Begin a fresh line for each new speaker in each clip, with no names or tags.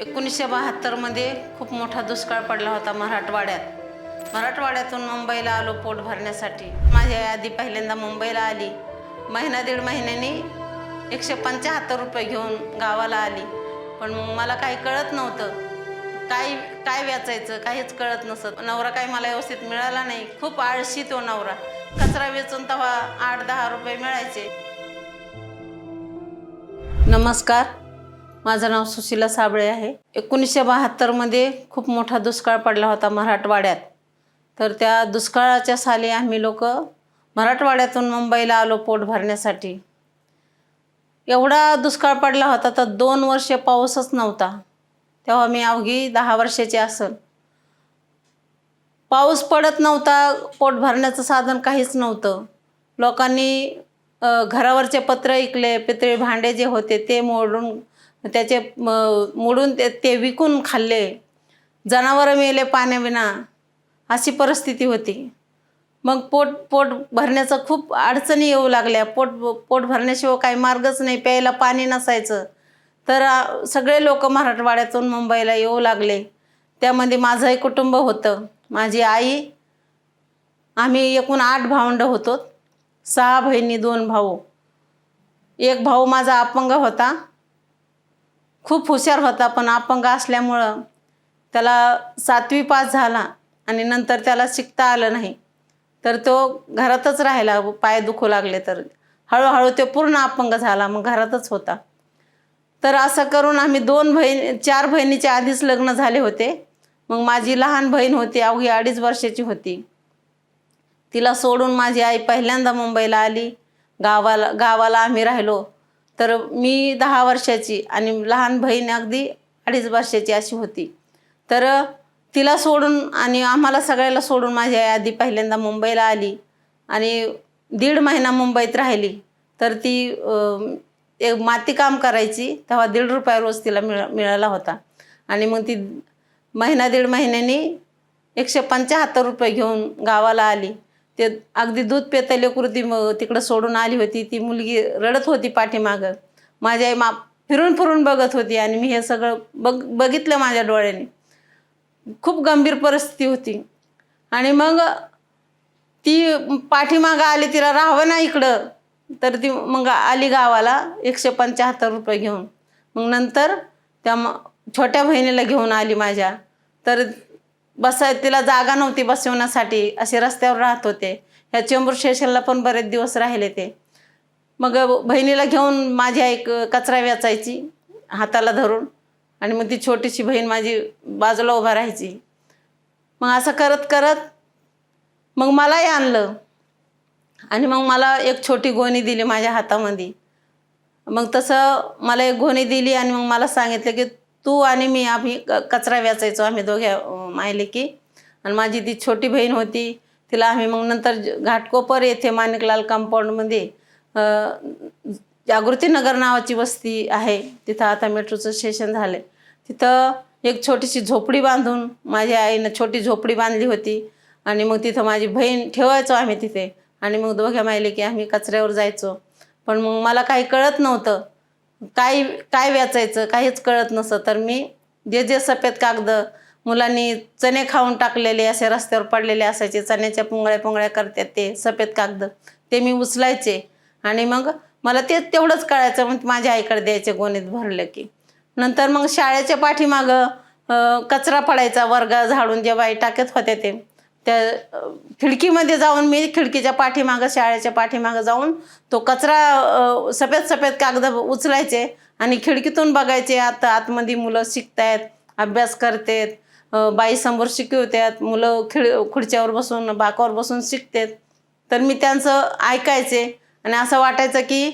एकोणीसशे बहात्तरमध्ये खूप मोठा दुष्काळ पडला होता मराठवाड्यात. मराठवाड्यातून मुंबईला आलो पोट भरण्यासाठी. माझी आधी पहिल्यांदा मुंबईला आली. महिना दीड महिन्यानी एकशे पंच्याहत्तर रुपये घेऊन गावाला आली. पण मग मला काही कळत नव्हतं. काय काय वेचायचं काहीच कळत नसत. नवरा काही मला व्यवस्थित मिळाला नाही. खूप आळशी तो नवरा. कचरा वेचून तेव्हा आठ दहा रुपये मिळायचे. नमस्कार. माझं नाव सुशीला साबळे आहे. एकोणीसशे बहात्तरमध्ये खूप मोठा दुष्काळ पडला होता मराठवाड्यात. तर त्या दुष्काळाच्या साली आम्ही लोक मराठवाड्यातून मुंबईला आलो पोट भरण्यासाठी. एवढा दुष्काळ पडला होता तर दोन वर्षे पाऊसच नव्हता. तेव्हा मी अवघी दहा वर्षाची असन पाऊस पडत नव्हता पोट भरण्याचं साधन काहीच नव्हतं. लोकांनी घरावरचे पत्र ऐकले पितळी भांडे जे होते ते मोडून त्याचे म, मोडून ते ते विकून खाल्ले. जनावरं मेले पाण्याविना. अशी परिस्थिती होती. मग पोट पोट भरण्याचं खूप अडचणी येऊ लागल्या. पोट पोट भरण्याशिवाय काही मार्गच नाही. प्यायला पाणी नसायचं. तर सगळे लोक मराठवाड्यातून मुंबईला येऊ लागले. त्यामध्ये माझंही कुटुंब होतं. माझी आई आम्ही एकूण आठ भावंड होतो. सहा बहिणी दोन भाऊ. एक भाऊ माझा अपंग होता. खूप हुशार होता पण अपंग असल्यामुळं त्याला सातवी पास झाला आणि नंतर त्याला शिकता आलं नाही. तर तो घरातच राहिला पाय दुखू लागले तर. हळूहळू तो पूर्ण अपंग झाला मग घरातच होता. तर असं करून आम्ही दोन बहीण चार बहिणीच्या आधीच लग्न झाले होते. मग माझी लहान बहीण होती अवघी अडीच वर्षाची होती. तिला सोडून माझी आई पहिल्यांदा मुंबईला आली. गावाला गावाला आम्ही राहिलो. तर मी दहा वर्षाची आणि लहान बहीण अगदी अडीच वर्षाची अशी होती. तर तिला सोडून आणि आम्हाला सगळ्याला सोडून माझी आई आधी पहिल्यांदा मुंबईला आली आणि दीड महिना मुंबईत राहिली. तर ती एक माती काम करायची तेव्हा दीड रुपया रोज तिला मिळ मिळाला होता. आणि मग ती महिना दीड महिन्यानी एकशे पंच्याहत्तर रुपये घेऊन गावाला आली. ते अगदी दूध पेता लेकरू मग तिकडं सोडून आली होती. ती मुलगी रडत होती पाठीमागं. माझी आई मा फिरून फिरून बघत होती आणि मी हे सगळं बघ बघितलं माझ्या डोळ्याने. खूप गंभीर परिस्थिती होती. आणि मग ती पाठीमागं आली तिला राहावं ना इकडं. तर ती मग आली गावाला एकशे पंच्याहत्तर रुपये घेऊन. मग नंतर त्या म छोट्या बहिणीला घेऊन आली माझ्या. तर बसाय तिला जागा नव्हती बसवण्यासाठी असे रस्त्यावर राहत होते. ह्या चेंबूर स्टेशनला पण बरेच दिवस राहिले ते. मग बहिणीला घेऊन माझी आई कचरा वेचायची हाताला धरून. आणि मग ती छोटीशी बहीण माझी बाजूला उभा राहायची. मग असं करत करत मग मलाही आणलं. आणि मग मला एक छोटी गोणी दिली माझ्या हातामध्ये. मग तसं मला एक गोणी दिली आणि मग मला सांगितलं की तू आणि मी आम्ही क- कचरा वेचायचो आम्ही दोघ्या माहिले मायले की आणि माझी ती छोटी बहीण होती तिला आम्ही मग नंतर ज- घाटकोपर येथे माणिकलाल कंपाऊंडमध्ये जागृतीनगर नावाची वस्ती आहे. तिथं आता मेट्रोचं स्टेशन झालं तिथं एक छोटीशी झोपडी बांधून माझ्या आईनं छोटी झोपडी बांधली होती. आणि मग तिथं माझी बहीण ठेवायचो आम्ही तिथे. आणि मग दोघ्या माहिले की आम्ही कचऱ्यावर जायचो. पण मग मला काही कळत नव्हतं. काय काय वाचायचं काहीच कळत नसतं. तर मी जे जे सफेद कागद मुलांनी चणे खाऊन टाकलेले असे रस्त्यावर पडलेले असायचे चण्याच्या पुंगळ्या पुंगळ्या करतात ते सफेद कागद ते मी उचलायचे. आणि मग मला ते तेवढंच कळायचं मग माझ्या आईकडे द्यायचे गोणीत भरलं की. नंतर मग शाळेच्या पाठीमागं कचरा पडायचा वर्ग झाडून जे बाई टाकत होते ते. त्या खिडकीमध्ये जाऊन मी खिडकीच्या पाठीमागं शाळेच्या पाठीमागं जाऊन तो कचरा सफेद सफेद कागद उचलायचे आणि खिडकीतून बघायचे आता आतमध्ये मुलं शिकतायत अभ्यास करतात बाईसमोर बाई समोर शिकवतात मुलं खिड खुर्च्यावर बसून बाकावर बसून शिकतात. तर मी त्यांचं ऐकायचे आणि असं वाटायचं की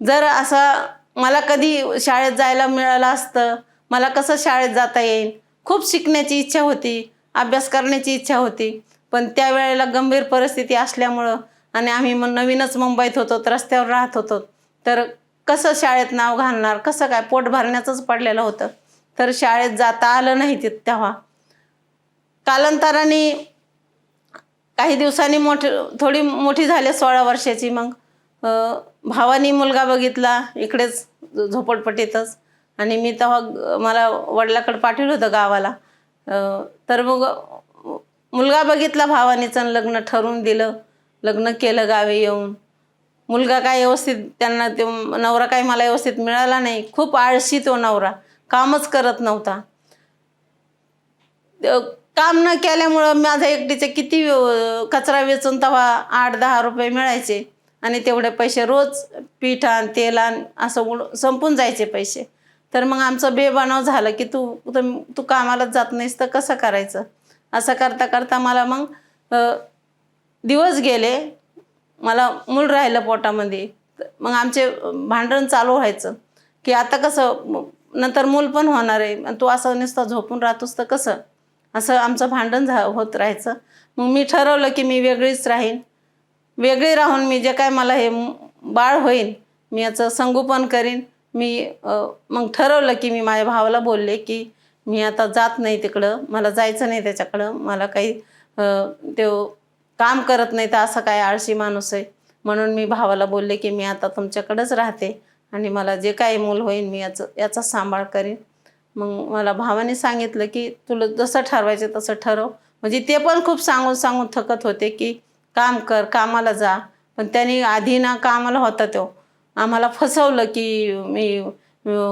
जर असं मला कधी शाळेत जायला मिळालं असतं मला कसं शाळेत जाता येईल? खूप शिकण्याची इच्छा होती. अभ्यास करण्याची इच्छा होती. पण त्यावेळेला गंभीर परिस्थिती असल्यामुळं आणि आम्ही मग नवीनच मुंबईत होतो रस्त्यावर राहत होतो. तर कसं शाळेत नाव घालणार कसं काय पोट भरण्याचंच पडलेलं होतं. तर शाळेत जाता आलं नाही ते तेव्हा. कालांतराने काही दिवसांनी मोठ थोडी मोठी झाली सोळा वर्षाची मग. भावानी मुलगा बघितला इकडेच झोपडपट्टीतच. आणि मी तेव्हा मला वडिलाकडे पाठवलं होतं गावाला. तर मग मुलगा बघितला भावानीचं लग्न ठरवून दिलं. लग्न केलं गावी येऊन. मुलगा काय व्यवस्थित त्यांना ते नवरा काही मला व्यवस्थित मिळाला नाही. खूप आळशी तो नवरा. कामच करत नव्हता. काम न केल्यामुळं माझा एकटीचे किती कचरा वेचून तेव्हा आठ दहा रुपये मिळायचे. आणि तेवढे पैसे रोज पीठ आण तेल आण असं उड संपून जायचे पैसे. तर मग आमचं बेबनाव झालं की तू तू तू कामालाच जात नाहीस तर कसं करायचं? असं करता करता मला मग दिवस गेले. मला मूल राहिलं पोटामध्ये. मग आमचे भांडण चालू व्हायचं. की आता कसं नंतर मूल पण होणार आहे. आणि तू असं नुसतं झोपून राहतोस तर कसं? असं आमचं भांडण झा होत राहायचं. मग मी ठरवलं की मी वेगळीच राहीन. वेगळी राहून मी जे काय मला हे बाळ होईल मी याचं संगोपन करीन. मी मग ठरवलं की मी माझ्या भावाला बोलले की मी आता जात नाही तिकडं मला जायचं नाही त्याच्याकडं मला काही तो ते काम करत नाही तर असं काय आळशी माणूस आहे. म्हणून मी भावाला बोलले की मी आता तुमच्याकडंच राहते आणि मला जे काही मूल होईल मी याचं याचा सांभाळ करीन. मग मला भावाने सांगितलं की तुला जसं ठरवायचं तसं ठरव. म्हणजे ते पण खूप सांगून सांगून थकत होते की काम कर कामाला जा. पण त्यांनी आधी ना कामाला होता तो. आम्हाला फसवलं की मी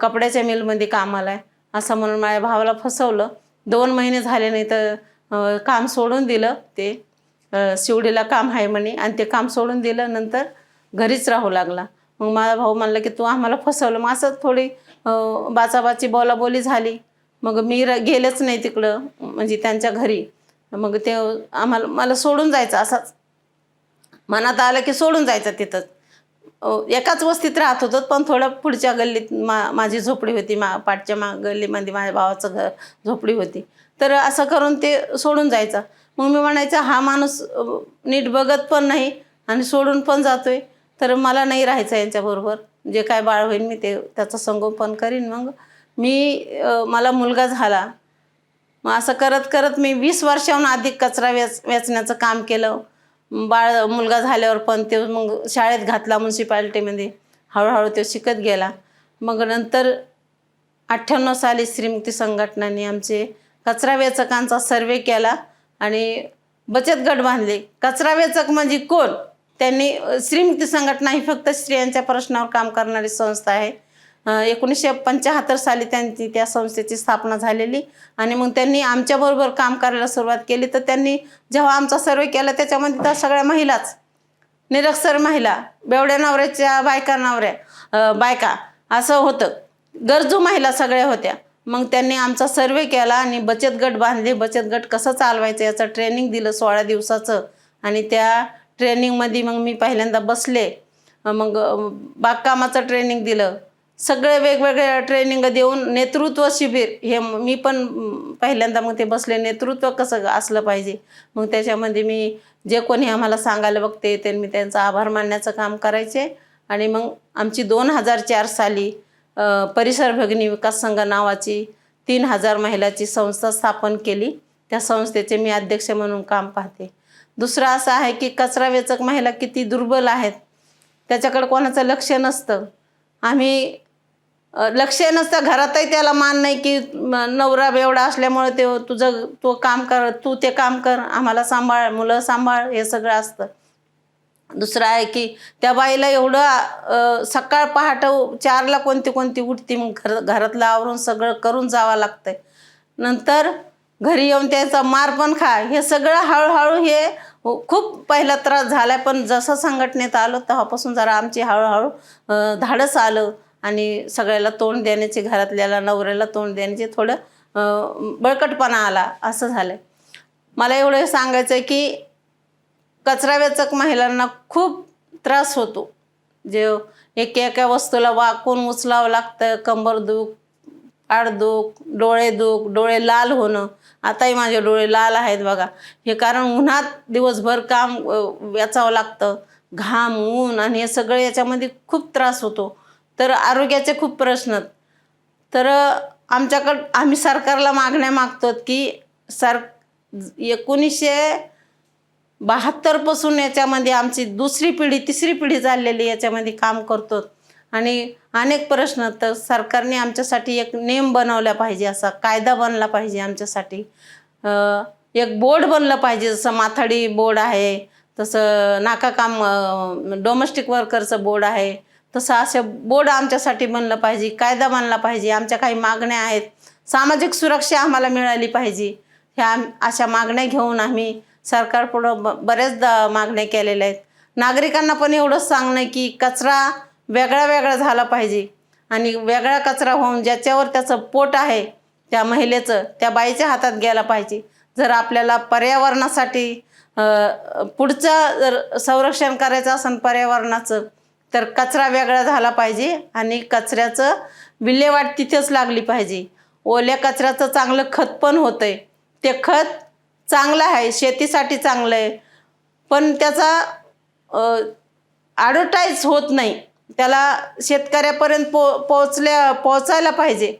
कपड्याच्या मिलमध्ये कामाला आहे असं म्हणून माझ्या भावाला फसवलं. दोन महिने झाले नाही तर काम सोडून दिलं ते. शिवडीला काम आहे म्हणे. आणि ते काम सोडून दिलं नंतर घरीच राहू लागला. मग माझा भाऊ म्हणला की तू आम्हाला फसवलं. मग असं थोडी बाचाबाची बोलाबोली झाली. मग मी र गेलेच नाही तिकडं म्हणजे त्यांच्या घरी. मग ते आम्हाला मला सोडून जायचं असाच. मनात आलं की सोडून जायचं तिथंच. एकाच वस्तीत राहत होतो पण थोडं पुढच्या गल्लीत मा माझी झोपडी होती मा पाठच्या मा गल्लीमध्ये माझ्या भावाचं घर झोपडी होती. तर असं करून ते सोडून जायचं. मग मी म्हणायचं हा माणूस नीट बघत पण नाही आणि सोडून पण जातोय. तर मला नाही राहायचं यांच्याबरोबर. जे काय बाळ होईल मी ते त्याचं संगोपन करीन. मग मी मला मुलगा झाला. मग असं करत करत मी वीस वर्षाहून अधिक कचरा वेच वेचण्याचं काम केलं. बाळ मुलगा झाल्यावर पण ते मग शाळेत घातला म्युन्सिपाल्टीमध्ये हळूहळू तो शिकत गेला. मग नंतर अठ्ठ्याण्णव साली श्रीमुक्ती संघटनाने आमचे कचरा वेचकांचा सर्वे केला आणि बचत गट बांधले. कचरा वेचक म्हणजे कोण? त्यांनी श्रीमुक्ती संघटना ही फक्त स्त्रियांच्या प्रश्नावर काम करणारी संस्था आहे. एकोणीसशे पंच्याहत्तर साली त्यांची त्या संस्थेची स्थापना झालेली. आणि मग त्यांनी आमच्याबरोबर काम करायला सुरुवात केली. तर त्यांनी जेव्हा आमचा सर्वे केला त्याच्यामध्ये तर सगळ्या महिलाच. निरक्षर महिला बेवड्या नवऱ्याच्या बायका नवऱ्या बायका असं होतं. गरजू महिला सगळ्या होत्या. मग त्यांनी आमचा सर्वे केला आणि बचत गट बांधले. बचत गट कसं चालवायचं याचं ट्रेनिंग दिलं सोळा दिवसाचं. आणि त्या ट्रेनिंगमध्ये मग मी पहिल्यांदा बसले. मग बागकामाचं ट्रेनिंग दिलं. सगळे वेगवेगळ्या ट्रेनिंग देऊन नेतृत्व शिबिर हे मी पण पहिल्यांदा मग ते बसले नेतृत्व कसं असलं पाहिजे? मग त्याच्यामध्ये मी जे कोणी आम्हाला सांगायला बघते ते मी त्यांचा आभार मानण्याचं काम करायचे. आणि मग आमची दोन हजार चार साली परिसर भगिनी विकास संघ नावाची तीन हजार महिलाची संस्था स्थापन केली. त्या संस्थेचे मी अध्यक्ष म्हणून काम पाहते. दुसरं असं आहे की कचरा वेचक महिला किती दुर्बल आहेत त्याच्याकडे कोणाचं लक्ष नसतं. आम्ही लक्ष नसतं. घरातही त्याला मान नाही की नवरा बेवडा असल्यामुळे ते तुझं तू काम कर तू ते काम कर आम्हाला सांभाळ मुलं सांभाळ हे सगळं असतं. दुसरं आहे की त्या बाईला एवढं सकाळ पहाट चारला कोणती कोणती उठती मग घर घरातलं आवरून सगळं करून जावं लागतंय. नंतर घरी येऊन त्याचा मार पण खा. हे सगळं हळूहळू हे हो, खूप पहिला त्रास झाला पण जसं संघटनेत आलो तेव्हापासून जरा आमची हळूहळू धाडस आलं. आणि सगळ्याला तोंड देण्याचे घरातल्याला नवऱ्याला तोंड देण्याचे थोडं बळकटपणा आला असं झालं मला एवढं सांगायचं आहे की कचरा वेचक महिलांना खूप त्रास होतो. जे एका एका वस्तूला वाकून उचलावं लागतं कंबर दुख आडदुख डोळे दुख डोळे लाल होणं. आताही माझे डोळे लाल आहेत बघा. हे कारण उन्हात दिवसभर काम वेचावं लागतं. घाम ऊन आणि हे सगळं याच्यामध्ये खूप त्रास होतो. तर आरोग्याचे खूप प्रश्न तर आमच्याकडं आम्ही सरकारला मागण्या मागतो की सर एकोणीसशे बहात्तरपासून याच्यामध्ये आमची दुसरी पिढी तिसरी पिढी झालेली याच्यामध्ये काम करतो आणि अनेक प्रश्न तर सरकारने आमच्यासाठी एक नियम बनवला पाहिजे असा कायदा बनला पाहिजे आमच्यासाठी. एक बोर्ड बनलं पाहिजे जसं माथाडी बोर्ड आहे तसं नाकाकाम डोमेस्टिक वर्करचं बोर्ड आहे तसं असं बोर्ड आमच्यासाठी बनलं पाहिजे कायदा बनला पाहिजे आमच्या काही मागण्या आहेत. सामाजिक सुरक्षा आम्हाला मिळाली पाहिजे. ह्या अशा मागण्या घेऊन आम्ही सरकारपुढं ब बऱ्याचदा मागण्या केलेल्या आहेत. नागरिकांना पण एवढंच सांगणं की कचरा वेगळा वेगळा झाला पाहिजे. आणि वेगळा कचरा होऊन ज्याच्यावर त्याचं पोट आहे त्या महिलेचं त्या बाईच्या हातात गेला पाहिजे. जर आपल्याला पर्यावरणासाठी पुढचं जर संरक्षण करायचं असेल पर्यावरणाचं तर कचरा वेगळा झाला पाहिजे आणि कचऱ्याचं विल्हेवाट तिथेच लागली पाहिजे. ओल्या कचऱ्याचं चांगलं खत पण होतं आहे ते खत चांगलं आहे शेतीसाठी चांगलं आहे. पण त्याचा ॲडव्हर्टाईज होत नाही. त्याला शेतकऱ्यापर्यंत पो पोचल्या पोचायला पाहिजे.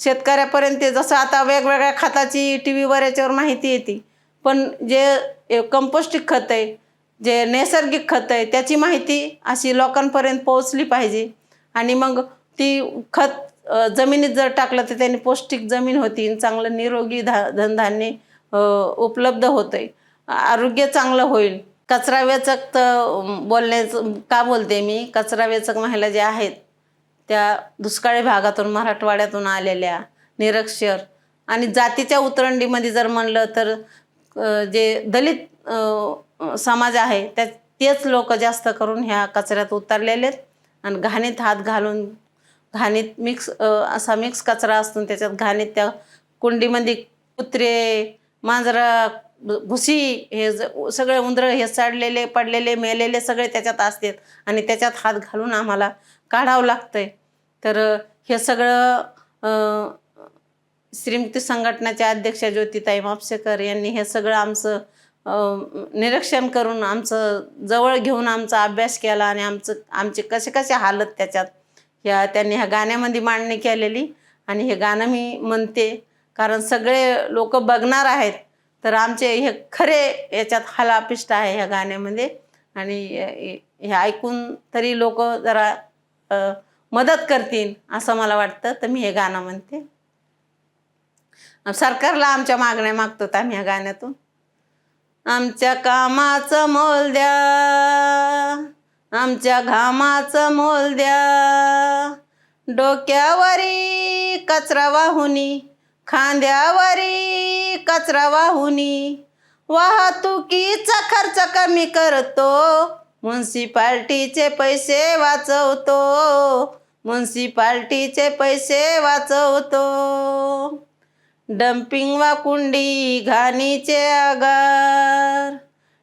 शेतकऱ्यापर्यंत ते जसं आता वेगवेगळ्या खताची टी व्हीवर याच्यावर माहिती येते. पण जे कंपोस्टिक खत आहे जे नैसर्गिक खत आहे त्याची माहिती अशी लोकांपर्यंत पोहोचली पाहिजे. आणि मग ती खत जमिनीत जर टाकलं तर त्याने पौष्टिक जमीन होती. चांगलं निरोगी धा धनधान्य उपलब्ध होतं आरोग्य चांगलं होईल. कचरा वेचक तर बोलण्याचं का बोलते मी? कचरा वेचक महिला ज्या आहेत त्या दुष्काळी भागातून मराठवाड्यातून आलेल्या निरक्षर आणि जातीच्या उतरंडीमध्ये जर म्हणलं तर जे दलित समाज आहे त्या तेच लोक जास्त करून ह्या कचऱ्यात उतरलेले आहेत. आणि घाणीत हात घालून घाणीत मिक्स असा मिक्स कचरा असतो त्याच्यात घाणीत त्या कुंडीमध्ये कुत्रे मांजरा भुसी हे ज- सगळे उंदरं हे सडलेले पडलेले मेलेले सगळे त्याच्यात असतात. आणि त्याच्यात हात घालून आम्हाला काढावं लागतंय. तर हे सगळं श्रीमती संघटनाच्या अध्यक्षा ज्योतिताई मापसेकर यांनी हे सगळं आमचं निरीक्षण करून आमचं जवळ घेऊन आमचा अभ्यास केला आणि आमचं आमचे कसे कसे हालत त्याच्यात. ह्या त्यांनी ह्या गाण्यामध्ये मांडणी केलेली आणि हे गाणं मी म्हणते कारण सगळे लोक बघणार आहेत तर आमचे हे खरे याच्यात हलापिष्ट आहे ह्या गाण्यामध्ये. आणि हे ऐकून तरी लोक जरा मदत करतील असं मला वाटतं तर मी हे गाणं म्हणते. सरकारला आमच्या मागण्या मागतो आम्ही ह्या गाण्यातून. आमच्या कामाचं मोल द्या. आमच्या घामाचं मोल द्या. डोक्यावरी कचरा वाहुनी खांद्यावरी कचरा वाहुनी वाहतुकीचा खर्च कमी करतो. म्युन्सिपाल्टीचे पैसे वाचवतो. म्युन्सिपाल्टीचे पैसे वाचवतो. डम्पिंग वा कुंडी घाणीचे आगार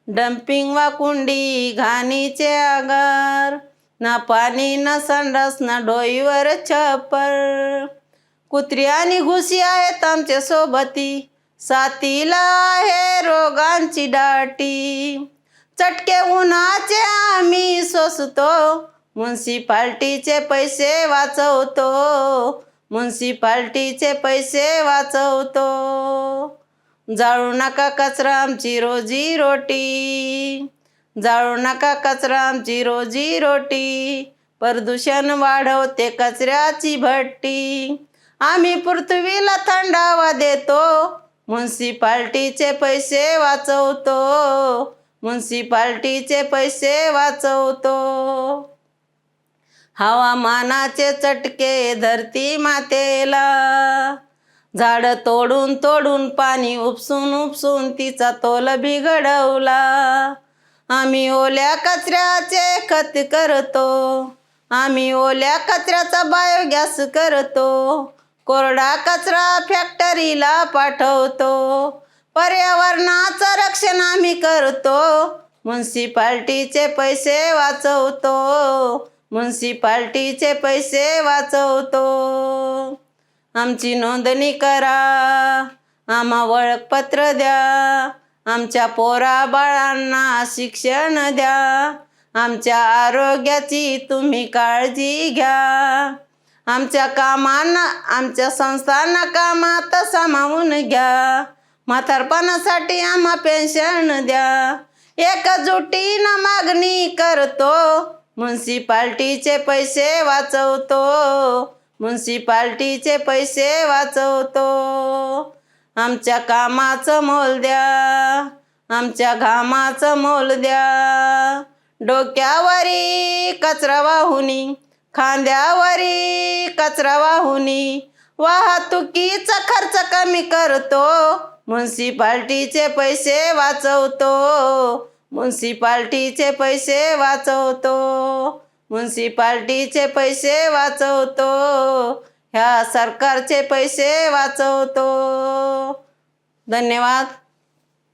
डम्पिंग वा कुंडी घाणीचे आगार ना पाणी ना संडास ना डोईवर छप्पर कुत्री आणि घुशी आहेत आमच्या सोबती साथीला आहे रोगांची दाटी चटके उन्हाचे आम्ही सोसतो म्युन्सिपाल्टीचे पैसे वाचवतो म्युन्सिपाल्टीचे पैसे वाचवतो. जाळू नका कचरा आमची रोजी रोटी. जाळू नका कचरा आमची रोजी रोटी. प्रदूषण वाढवते कचऱ्याची भट्टी. आम्ही पृथ्वीला थंडावा देतो. म्युन्सिपाल्टीचे पैसे वाचवतो. म्युन्सिपाल्टीचे पैसे वाचवतो. हवामानाचे चटके धरती मातेला. झाड तोडून तोडून पाणी उपसून उपसून तिचा तोल बिघडवला. आम्ही ओल्या कचऱ्याचे खत करतो. आम्ही ओल्या कचऱ्याचा बायोगॅस करतो. कोरडा कचरा फॅक्टरीला पाठवतो. पर्यावरणाचं रक्षण आम्ही करतो. म्युन्सिपाल्टीचे पैसे वाचवतो. म्युन्सिपाल्टीचे पैसे वाचवतो. आमची नोंदणी करा. आम्हा ओळखपत्र द्या. आमच्या पोरा बाळांना शिक्षण द्या. आमच्या आरोग्याची तुम्ही काळजी घ्या. आमच्या कामांना आमच्या संस्थांना कामात सामावून घ्या. म्हातारपणासाठी आम्हा पेन्शन द्या. एकजुटीनं मागणी करतो. म्युन्सिपाल्टीचे पैसे वाचवतो. म्युन्सिपाल्टीचे पैसे वाचवतो. आमच्या कामाचं मोल द्या. आमच्या घामाचं मोल द्या. डोक्यावरी कचरा वाहुनी खांद्यावरी कचरा वाहुनी वाहतुकीचा खर्च कमी करतो. म्युन्सिपाल्टीचे पैसे वाचवतो. म्युन्सिपाल्टीचे पैसे वाचवतो. म्युन्सिपाल्टीचे पैसे वाचवतो. ह्या सरकारचे पैसे वाचवतो. धन्यवाद.